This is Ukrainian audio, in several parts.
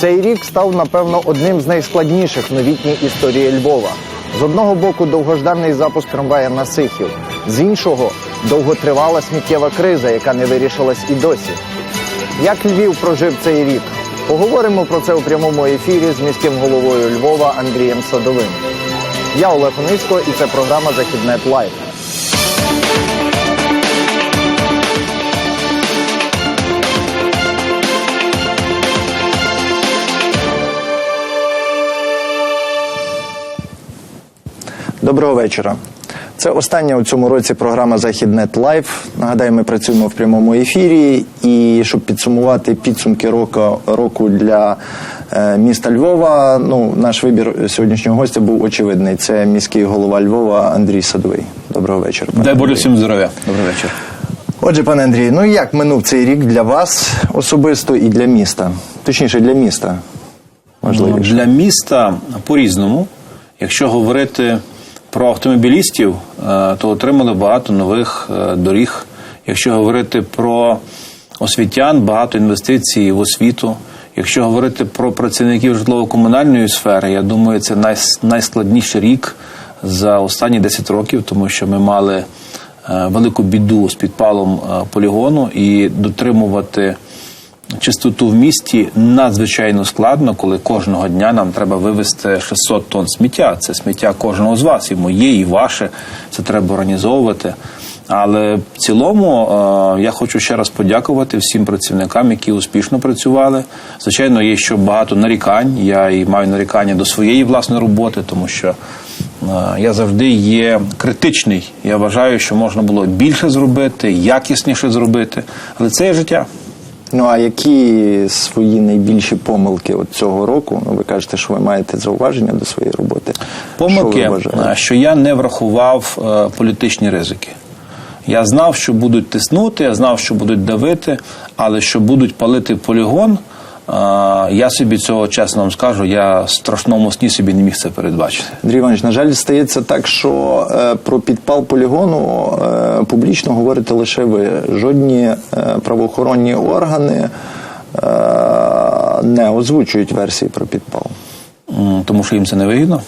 Цей рік став, напевно, одним з найскладніших в новітній історії Львова. З одного боку, довгожданий запуск трамвая на Сихів, з іншого довготривала сміттєва криза, яка не вирішилась і досі. Як Львів прожив цей рік? Поговоримо про це у прямому ефірі з міським головою Львова Андрієм Садовим. Я Олег Онисько і це програма Західнет Лайв. Доброго вечора. Це остання у цьому році програма Західнет Лайв. Нагадаю, ми працюємо в прямому ефірі. І щоб підсумувати підсумки року, року для е, міста Львова, ну наш вибір сьогоднішнього гостя був очевидний. Це міський голова Львова Андрій Садовий. Доброго вечора. Дай Боже всім здоров'я. Добрий вечір. Отже, пане Андрій, ну як минув цей рік для вас особисто і для міста? Точніше, для міста. Важливіше. Для міста по-різному. Якщо говорити про автомобілістів, е, то отримали багато нових е, доріг. Якщо говорити про освітян, багато інвестицій в освіту. Якщо говорити про працівників житлово-комунальної сфери, я думаю, це най- найскладніший рік за останні 10 років, тому що ми мали е, велику біду з підпалом полігону і дотримувати чистоту в місті надзвичайно складно, коли кожного дня нам треба вивезти 600 тонн сміття. Це сміття кожного з вас, і моє, і ваше. Це треба організовувати. Але в цілому е, я хочу ще раз подякувати всім працівникам, які успішно працювали. Звичайно, є ще багато нарікань. Я і маю нарікання до своєї власної роботи, тому що е, я завжди є критичний. Я вважаю, що можна було більше зробити, якісніше зробити. Але це є життя. Ну а які свої найбільші помилки от цього року? Ну, ви кажете, що ви маєте зауваження до своєї роботи. Що Помилки, ви е, що я не врахував е, політичні ризики. Я знав, що будуть тиснути, я знав, що будуть давити, але що будуть палити полігон, я собі цього чесно вам скажу, я в страшному сні собі не міг це передбачити. Андрій Іванович, на жаль, стається так, що е, про підпал полігону е, публічно говорите лише ви. Жодні е, правоохоронні органи е, не озвучують версії про підпал. Тому що їм це не вигідно.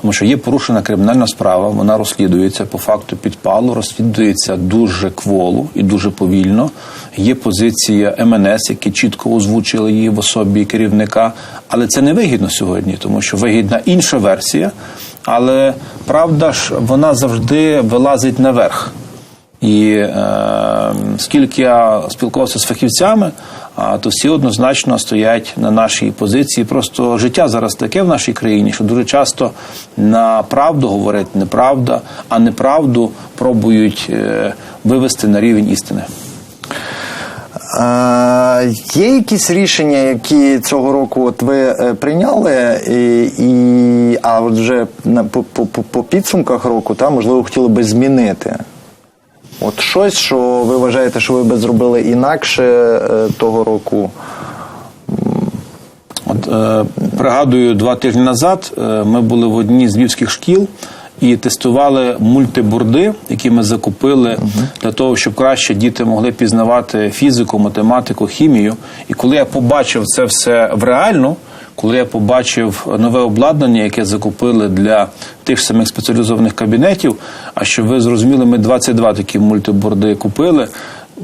Тому що є порушена кримінальна справа, вона розслідується по факту підпалу, розслідується дуже кволо і дуже повільно. Є позиція МНС, які чітко озвучили її в особі керівника, але це не вигідно сьогодні, тому що вигідна інша версія. Але правда ж вона завжди вилазить наверх. І е, скільки я спілкувався з фахівцями, а, то всі однозначно стоять на нашій позиції. Просто життя зараз таке в нашій країні, що дуже часто на правду говорить неправда, а неправду пробують е, вивести на рівень істини. Е, є якісь рішення, які цього року от ви е, прийняли, і, і, а от вже на, по, по, по- підсумках року, та, можливо, хотіли би змінити? От щось, що ви вважаєте, що ви би зробили інакше е, того року? От е, пригадую, два тижні назад е, ми були в одній з львівських шкіл і тестували мультиборди, які ми закупили для того, щоб краще діти могли пізнавати фізику, математику, хімію. І коли я побачив це все в реально. Коли я побачив нове обладнання, яке закупили для тих ж самих спеціалізованих кабінетів, а щоб ви зрозуміли, ми 22 такі мультиборди купили.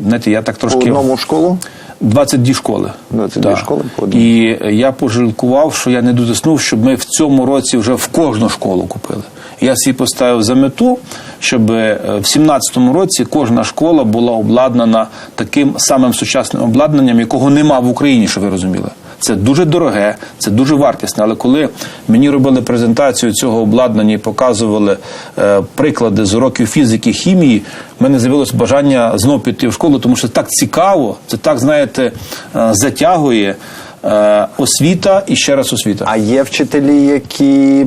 Знаєте, я так По трошки одному в школу? 22 школи. 22 Так. школи по одному. І я пожалкував, що я не дотиснув, щоб ми в цьому році вже в кожну школу купили. Я собі поставив за мету, щоб е, в 17-му році кожна школа була обладнана таким самим сучасним обладнанням, якого нема в Україні, що ви розуміли. Це дуже дороге, це дуже вартісне. Але коли мені робили презентацію цього обладнання і показували е, приклади з уроків фізики, хімії, в мене з'явилось бажання знов піти в школу, тому що так цікаво, це так, знаєте, е, затягує. Е, освіта і ще раз освіта. А є вчителі, які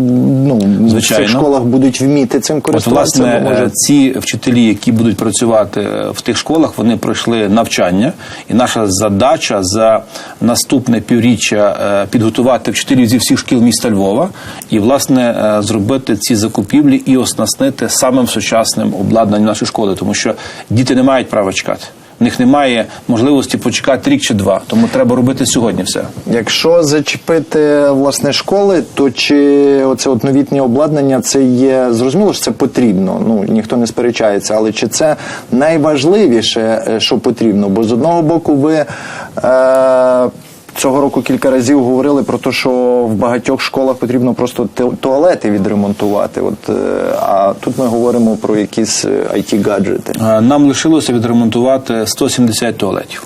ну, в цих школах будуть вміти цим От, користуватися? власне, може... е, ці вчителі, які будуть працювати е, в тих школах, вони пройшли навчання, і наша задача за наступне півріччя підготувати вчителів зі всіх шкіл міста Львова і власне зробити ці закупівлі і оснастити самим сучасним обладнанням нашої школи, тому що діти не мають права чекати. В них немає можливості почекати рік чи два. Тому треба робити сьогодні все. Якщо зачепити власне школи, то чи оце от новітнє обладнання це є зрозуміло, що це потрібно. Ну ніхто не сперечається, але чи це найважливіше, е, що потрібно? Бо з одного боку, ви е, цього року кілька разів говорили про те, що в багатьох школах потрібно просто туалети відремонтувати. От е, а тут ми говоримо про якісь it гаджети. Е, Нам лишилося відремонтувати 170 туалетів.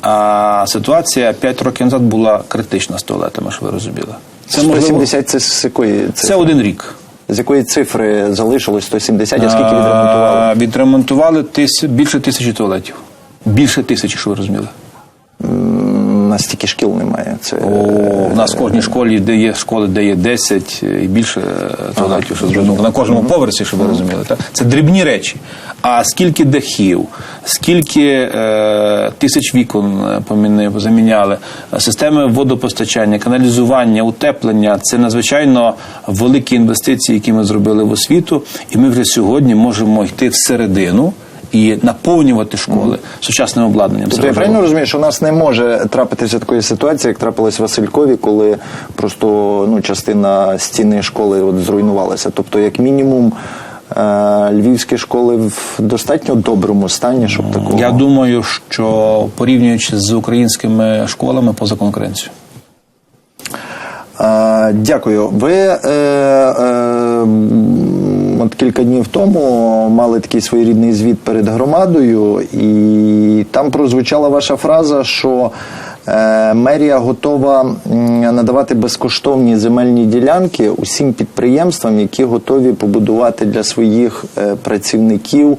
А ситуація 5 років назад була критична з туалетами, що ви розуміли. Це можливо- 170 це з якої Це один рік. З якої цифри залишилось 170, а скільки відремонтували? А, Відремонтували тис... більше тисячі туалетів. Більше тисячі, що ви розуміли. Нас стільки шкіл немає. Це О, у нас в кожній школі, де є школи, де є 10 і більше туалетів, що зрозуміло. На кожному поверсі, щоб ви розуміли. Так? Це дрібні речі. А скільки дахів, скільки е, тисяч вікон е, поміни- заміняли, системи водопостачання, каналізування, утеплення це надзвичайно великі інвестиції, які ми зробили в освіту, і ми вже сьогодні можемо йти всередину. І наповнювати школи сучасним обладнанням. Тобто я правильно розумію, що у нас не може трапитися такої ситуації, як трапилось в Василькові, коли просто ну, частина стіни школи от, зруйнувалася. Тобто, як мінімум, е, львівські школи в достатньо доброму стані, щоб такого. Я думаю, що порівнюючи з українськими школами поза конкуренцією. Е, Дякую. Ви е, е, кілька днів тому мали такий своєрідний звіт перед громадою, і там прозвучала ваша фраза, що е, мерія готова надавати безкоштовні земельні ділянки усім підприємствам, які готові побудувати для своїх е, працівників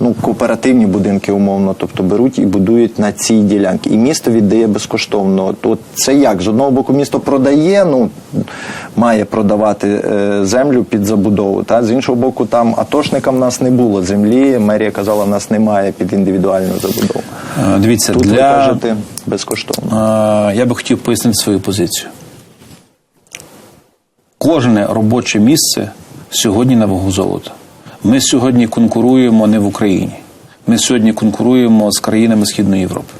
ну, кооперативні будинки, умовно, тобто беруть і будують на цій ділянці. І місто віддає безкоштовно. То це як? З одного боку, місто продає, ну має продавати е, землю під забудову. Та? З іншого боку, там атошникам нас не було землі. Мерія казала, нас немає під індивідуальну забудову. Дивіться, Тут ви кажете безкоштовно. Я би хотів пояснити свою позицію. Кожне робоче місце сьогодні на вагу золота. Ми сьогодні конкуруємо не в Україні. Ми сьогодні конкуруємо з країнами Східної Європи.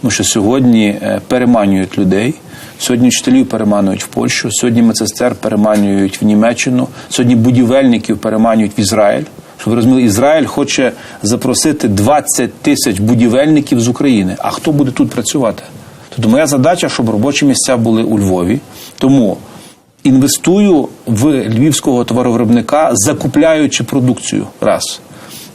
Тому що сьогодні е, переманюють людей, сьогодні вчителів переманюють в Польщу, сьогодні медсестер переманюють в Німеччину, сьогодні будівельників переманюють в Ізраїль. Щоб ви розуміли, Ізраїль хоче запросити 20 тисяч будівельників з України. А хто буде тут працювати? Тобто моя задача, щоб робочі місця були у Львові. Тому інвестую в львівського товаровиробника, закупляючи продукцію. Раз.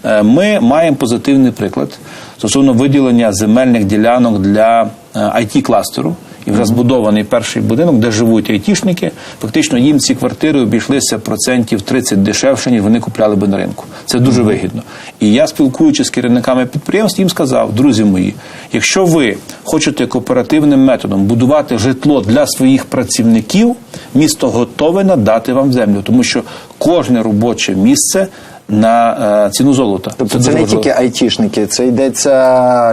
Е, Ми маємо позитивний приклад стосовно виділення земельних ділянок для it кластеру І вже збудований перший будинок, де живуть айтішники. Фактично їм ці квартири обійшлися процентів 30 дешевше, ніж вони купляли би на ринку. Це дуже вигідно. І я, спілкуючись з керівниками підприємств, їм сказав, друзі мої, якщо ви хочете кооперативним методом будувати житло для своїх працівників, місто готове надати вам землю, тому що кожне робоче місце на е, ціну золота. Тобто це, це не тільки айтішники, це йдеться,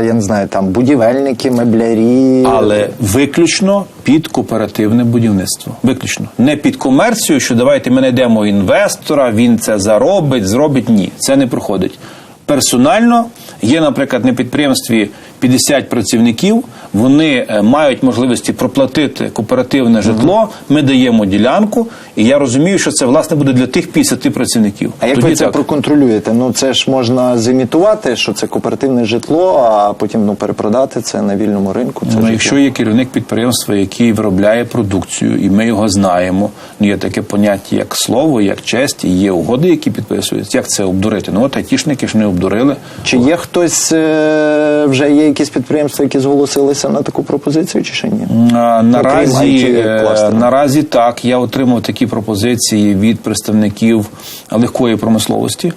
я не знаю, там будівельники, меблярі. Але виключно під кооперативне будівництво. Виключно. Не під комерцію, що давайте ми знайдемо інвестора, він це заробить, зробить. Ні, це не проходить. Персонально є, наприклад, на підприємстві 50 працівників, вони е, мають можливості проплатити кооперативне житло, ми даємо ділянку, і я розумію, що це власне буде для тих 50 працівників. А як Тоді ви це так. проконтролюєте? Ну це ж можна зімітувати, що це кооперативне житло, а потім ну перепродати це на вільному ринку. Це Ну, житло. якщо є керівник підприємства, який виробляє продукцію, і ми його знаємо, ну є таке поняття, як слово, як честь, і є угоди, які підписуються. Як це обдурити? Ну от айтішники ж не обдурили. Чи є хтось е, вже є якісь підприємства, які зголосилися на таку пропозицію, чи ще ні? А, Наразі, е, наразі так, я отримав такі пропозиції від представників легкої промисловості,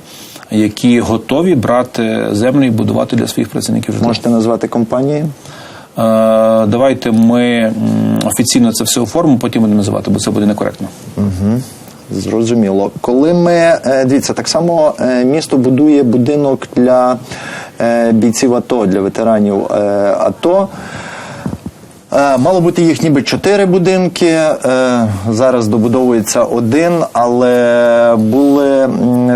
які готові брати землю і будувати для своїх працівників житло. Можете назвати компанії? Е, Давайте ми офіційно це все оформимо, потім будемо називати, бо це буде некоректно. Зрозуміло. Коли ми е, дивіться, так само місто будує будинок для бійців АТО, для ветеранів е, АТО. Е, Мало бути їх ніби чотири будинки. е, Зараз добудовується один, але були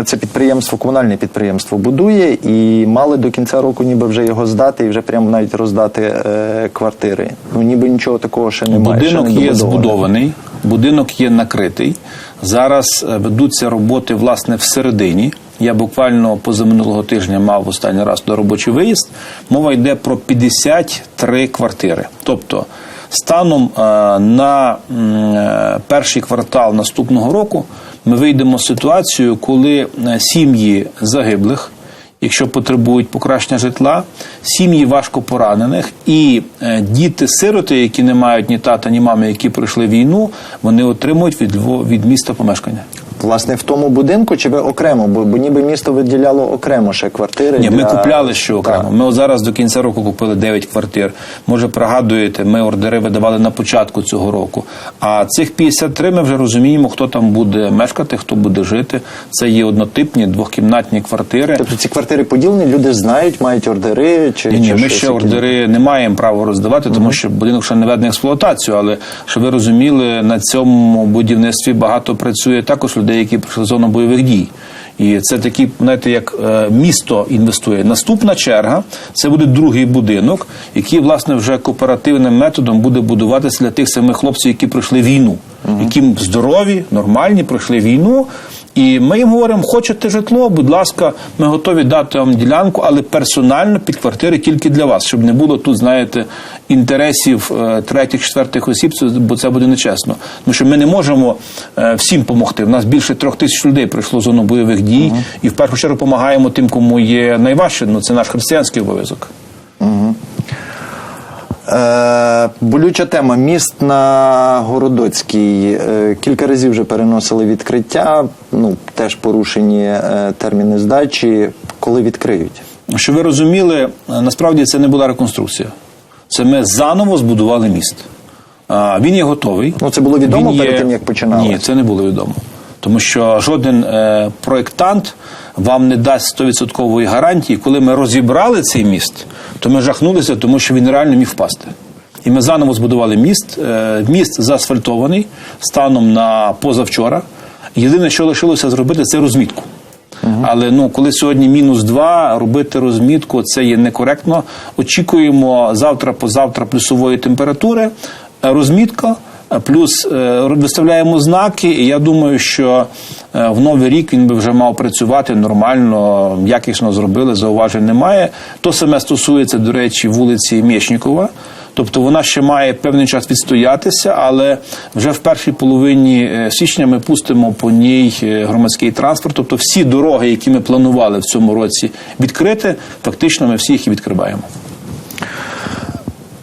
це підприємство, комунальне підприємство будує і мали до кінця року ніби вже його здати і вже прямо навіть роздати е, квартири. Ну ніби нічого такого ще немає. ще Будинок не є збудований, будинок є накритий. Зараз е, ведуться роботи власне всередині. Я буквально позаминулого тижня мав останній раз до робочий виїзд. Мова йде про 53 квартири. Тобто, станом е, на е, перший квартал наступного року ми вийдемо з ситуацією, коли е, сім'ї загиблих якщо потребують покращення житла, сім'ї важко поранених і діти-сироти, які не мають ні тата, ні мами, які пройшли війну, вони отримують від від міста помешкання. Власне, в тому будинку чи ви окремо? Бо, бо ніби місто виділяло окремо ще квартири. Ні, ми для- купляли що окремо. Так. Ми от зараз до кінця року купили 9 квартир. Може, пригадуєте, ми ордери видавали на початку цього року. А цих 53 ми вже розуміємо, хто там буде мешкати, хто буде жити. Це є однотипні двохкімнатні квартири. Тобто ці квартири поділені, люди знають, мають ордери чи, Ні, ні, чи ми ще ордери не маємо права роздавати, тому що будинок ще не введений в експлуатацію. Але щоб ви розуміли, на цьому будівництві багато працює також людей, які прийшли зону бойових дій. І це такі, знаєте, як е, місто інвестує. Наступна черга це буде другий будинок, який власне вже кооперативним методом буде будуватися для тих самих хлопців, які пройшли війну, які здорові, нормальні, пройшли війну. І ми їм говоримо, хочете житло, будь ласка, ми готові дати вам ділянку, але персонально під квартири тільки для вас, щоб не було тут, знаєте, інтересів е, третіх, четвертих осіб, бо це буде нечесно. Тому що ми не можемо е, всім допомогти. У нас більше трьох тисяч людей прийшло в зону бойових дій, і в першу чергу допомагаємо тим, кому є найважче. Ну це наш християнський обов'язок. Е, болюча тема. Міст на Городоцькій. Е, кілька разів вже переносили відкриття. Ну, теж порушені е, терміни здачі. Коли відкриють? Щоб ви розуміли, е, насправді це не була реконструкція. Це ми заново збудували міст. А, Він є готовий. Ну, це було відомо Він перед тим, як починали? Ні, це не було відомо. Тому що жоден е, проєктант вам не дасть 100% гарантії. Коли ми розібрали цей міст, то ми жахнулися, тому що він реально міг впасти. І ми заново збудували міст. Е, міст заасфальтований станом на позавчора. Єдине, що лишилося зробити, це розмітку. Але ну, коли сьогодні мінус 2, робити розмітку це є некоректно. Очікуємо завтра, позавтра плюсової температури, розмітка. Е, Плюс е, виставляємо знаки, і я думаю, що е, в новий рік він би вже мав працювати нормально, якісно зробили, зауважень немає. То саме стосується, до речі, вулиці Мєшнікова. Тобто вона ще має певний час відстоятися, але вже в першій половині е, січня ми пустимо по ній е, громадський транспорт. Тобто всі дороги, які ми планували в цьому році відкрити, фактично ми всі їх і відкриваємо.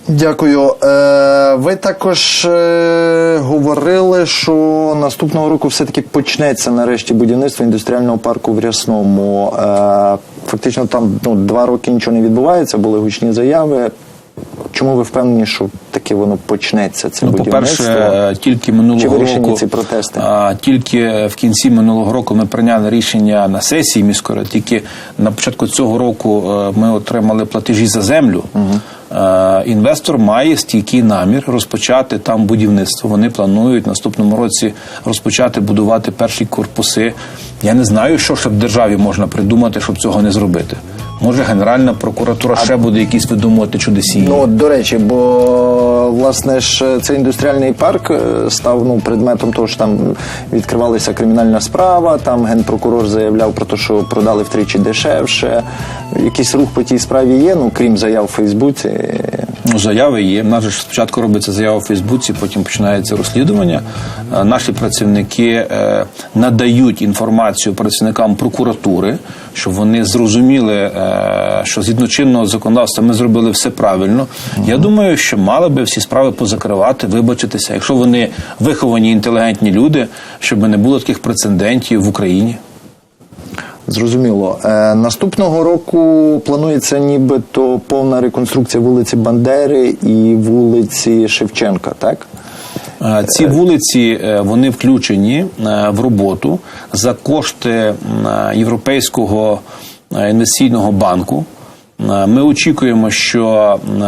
Дякую. Е, ви також е, говорили, що наступного року все-таки почнеться нарешті будівництво індустріального парку в Рясному. Е, фактично там ну, два роки нічого не відбувається, були гучні заяви. Чому ви впевнені, що таки воно почнеться? Це Ну, будівництво? по-перше, тільки Чи минулого вирішені року ці протести? а, тільки в кінці минулого року ми прийняли рішення на сесії міської ради. Тільки на початку цього року ми отримали платежі за землю. Е, Інвестор має стійкий намір розпочати там будівництво. Вони планують наступному році розпочати будувати перші корпуси. Я не знаю, що ще в державі можна придумати, щоб цього не зробити. Може, Генеральна прокуратура ще буде якісь видумувати чудесі. Ну, до речі, бо власне ж цей індустріальний парк е, став ну, предметом того, що там відкривалася кримінальна справа. Там генпрокурор заявляв про те, що продали втричі дешевше. Якийсь рух по тій справі є, ну крім заяв в Фейсбуці. Ну, заяви є. У нас же ж спочатку робиться заява в Фейсбуці, потім починається розслідування. Е, Наші працівники е, надають інформацію працівникам прокуратури, щоб вони зрозуміли, е, що згідно чинного законодавства ми зробили все правильно. Я думаю, що мали би всі справи позакривати, вибачитися, якщо вони виховані інтелігентні люди, щоб не було таких прецедентів в Україні. Зрозуміло. Е, наступного року планується нібито повна реконструкція вулиці Бандери і вулиці Шевченка, так? Е, Ці вулиці е, вони включені е, в роботу за кошти Європейського інвестиційного банку. Е, Ми очікуємо, що е,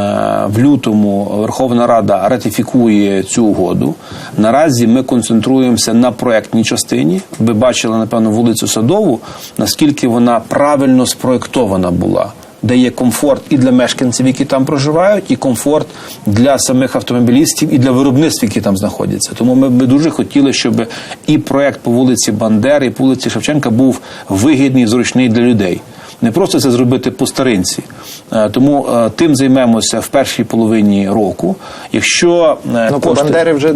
в лютому Верховна Рада ратифікує цю угоду. Наразі ми концентруємося на проектній частині. Ви бачили, напевно, вулицю Садову, наскільки вона правильно спроектована була. Де є комфорт і для мешканців, які там проживають, і комфорт для самих автомобілістів, і для виробництв, які там знаходяться. Тому ми би дуже хотіли, щоб і проект по вулиці Бандери, і по вулиці Шевченка був вигідний, зручний для людей. Не просто це зробити по старинці. Е, Тому е, тим займемося в першій половині року. Якщо ну, кошти... по Бандери вже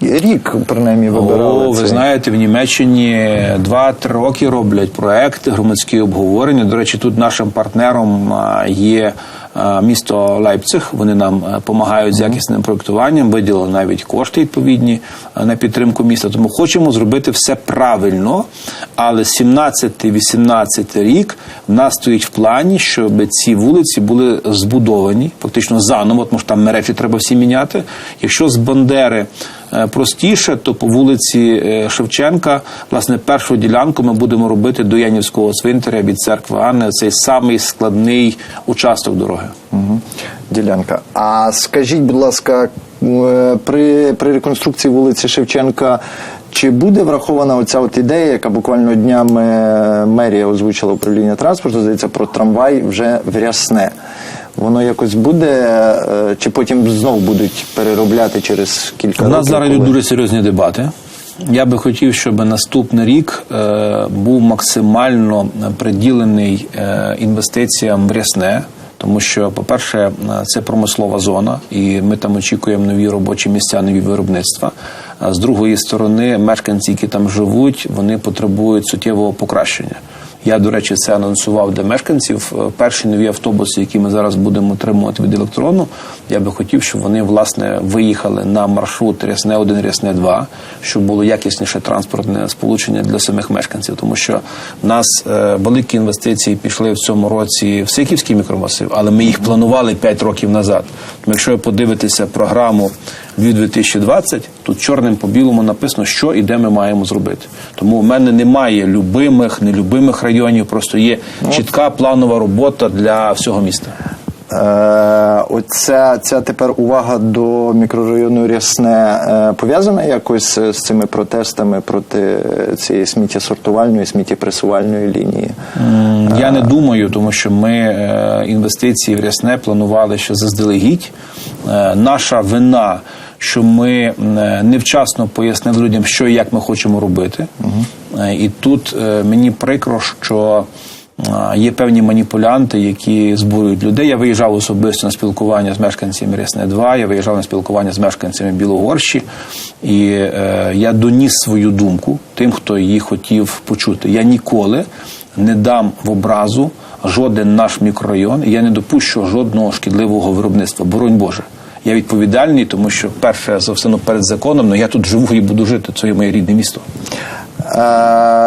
рік, принаймні, вибирали. о, ви знаєте, в Німеччині 2-3 роки роблять проект громадські обговорення. До речі, тут нашим партнером є місто Лейпциг. Вони нам допомагають з якісним проектуванням, виділили навіть кошти відповідні на підтримку міста. Тому хочемо зробити все правильно. Але 17-18 рік в нас стоїть в плані, щоб ці вулиці були збудовані фактично заново, тому що там мережі треба всі міняти. Якщо з Бандери простіше, то по вулиці е, Шевченка, власне, першу ділянку ми будемо робити до Янівського цвинтаря від церкви Анни. Цей самий складний участок дороги. Мгм. Ділянка. А скажіть, будь ласка, е, при, при реконструкції вулиці Шевченка. Чи буде врахована оця от ідея, яка буквально днями мерія озвучила управління транспорту, здається, про трамвай вже в рясне? Воно якось буде, е, чи потім знову будуть переробляти через кілька У років? нас зараз коли- дуже серйозні дебати. Я би хотів, щоб наступний рік е, був максимально приділений е, інвестиціям в рясне. Тому що, по-перше, е, це промислова зона, і ми там очікуємо нові робочі місця, нові виробництва. А з другої сторони, мешканці, які там живуть, вони потребують суттєвого покращення. Я, до речі, це анонсував для мешканців. Е, Перші нові автобуси, які ми зараз будемо отримувати від електрону, я би хотів, щоб вони власне виїхали на маршрут Рясне 1 Рясне 2 щоб було якісніше транспортне сполучення для самих мешканців. Тому що в нас е, великі інвестиції пішли в цьому році в Сиківський мікромасив, але ми їх планували 5 років назад. Тому якщо ви подивитеся програму 2020, тут чорним по білому написано, що і де ми маємо зробити. Тому в мене немає любимих, нелюбимих районів, просто є чітка планова робота для всього міста. Е, оця ця тепер увага до мікрорайону Рясне е, пов'язана якось з цими протестами проти цієї сміттєсортувальної, сміттєпресувальної лінії. Я не думаю, тому що ми е, інвестиції в рясне планували ще заздалегідь. Е, Наша вина, що ми е, невчасно пояснили людям, що і як ми хочемо робити. Е, І тут е, мені прикро, що є певні маніпулянти, які збурюють людей. Я виїжджав особисто на спілкування з мешканцями Рясне 2, я виїжджав на спілкування з мешканцями Білогорщі, і я доніс свою думку тим, хто її хотів почути. Я ніколи не дам в образу жоден наш мікрорайон, і я не допущу жодного шкідливого виробництва. Боронь Боже. Я відповідальний, тому що перше за все ну, перед законом, але я тут живу і буду жити. Це є моє рідне місто.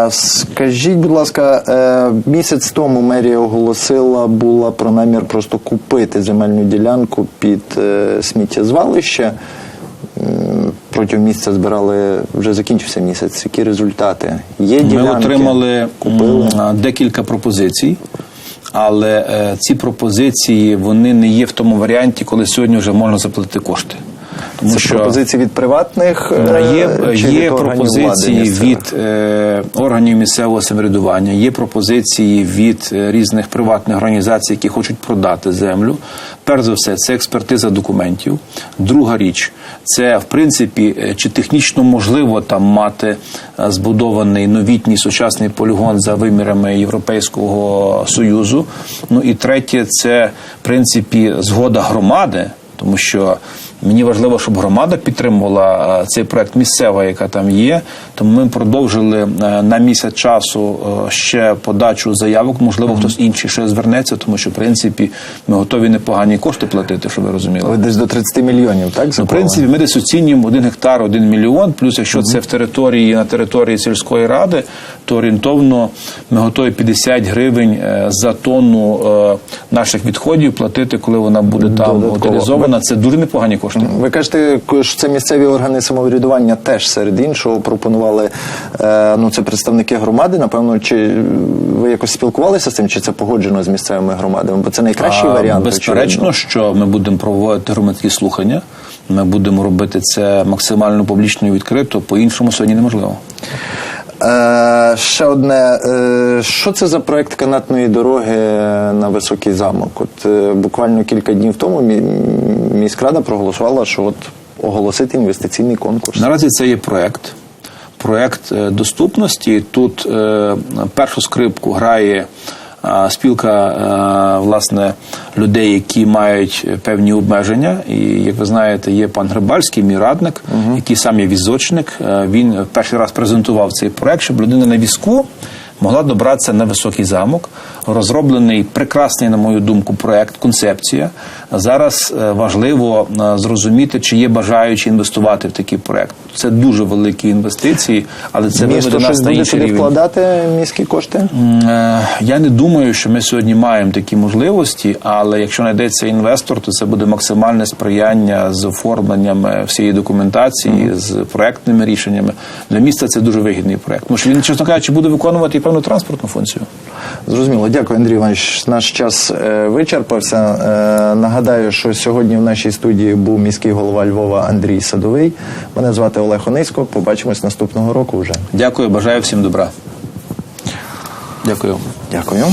Скажіть, будь ласка, е, місяць тому мерія оголосила була про намір просто купити земельну ділянку під е, сміттєзвалище. Протягом місяця збирали, вже закінчився місяць. Які результати? Є Ми ділянки? отримали Купили? декілька пропозицій, але е, ці пропозиції вони не є в тому варіанті, коли сьогодні вже можна заплатити кошти. Тому Це пропозиції від приватних А е, Є, чи від є органів пропозиції влади від е, органів місцевого самоврядування, є пропозиції від е, різних приватних організацій, які хочуть продати землю. Перш за все, це експертиза документів. Друга річ це в принципі е, чи технічно можливо там мати е, збудований новітній сучасний полігон за вимірами Європейського союзу. Ну і третє, це в принципі згода громади, тому що Мені важливо, щоб громада підтримувала е, цей проект місцева, яка там є. Тому ми продовжили е, на місяць часу е, ще подачу заявок. Можливо, хтось інший ще звернеться, тому що в принципі ми готові непогані кошти платити, щоб ви розуміли. Ви десь до 30 мільйонів, так? Ну, в принципі, ми десь оцінюємо один гектар, один мільйон. Плюс, якщо це в території на території сільської ради, то орієнтовно ми готові 50 гривень за тонну наших відходів платити, коли вона буде там Додатково. утилізована. Це дуже непогані кошти. Кошти. Ви кажете, що це місцеві органи самоврядування теж серед іншого пропонували. е, Ну, це представники громади. Напевно, чи ви якось спілкувалися з цим, чи це погоджено з місцевими громадами? Бо це найкращий А, варіант. Безперечно, очевидно. що ми будемо проводити громадські слухання. Ми будемо робити це максимально публічно і відкрито. По іншому сьогодні неможливо. Е, ще одне. Е, що це за проект канатної дороги на високий замок? От е, буквально кілька днів тому мі- міськрада проголосувала, що от оголосити інвестиційний конкурс. Наразі це є проект. Проект доступності. Тут першу скрипку грає спілка е, власне людей, які мають певні обмеження. І як ви знаєте, є пан Грибальський, мій радник, який сам є візочник. Е, Він перший раз презентував цей проект, щоб людина на візку могла добратися на високий замок. Розроблений прекрасний, на мою думку, проект, концепція. Зараз е, важливо е, зрозуміти, чи є бажаючі інвестувати в такий проект. Це дуже великі інвестиції, але це Місто виведе нас на інший рівень. вкладати міські кошти? Е, Я не думаю, що ми сьогодні маємо такі можливості, але якщо знайдеться інвестор, то це буде максимальне сприяння з оформленням всієї документації, з проектними рішеннями. Для міста це дуже вигідний проект. Тому що він, чесно кажучи, буде виконувати і певну транспортну функцію. Зрозуміло, дякую, Андрій Іванович. Наш час е, вичерпався. Е, нагадаю, що сьогодні в нашій студії був міський голова Львова Андрій Садовий. Мене звати Олег Онисько. Побачимось наступного року вже. Дякую, бажаю всім добра. Дякую. Дякую.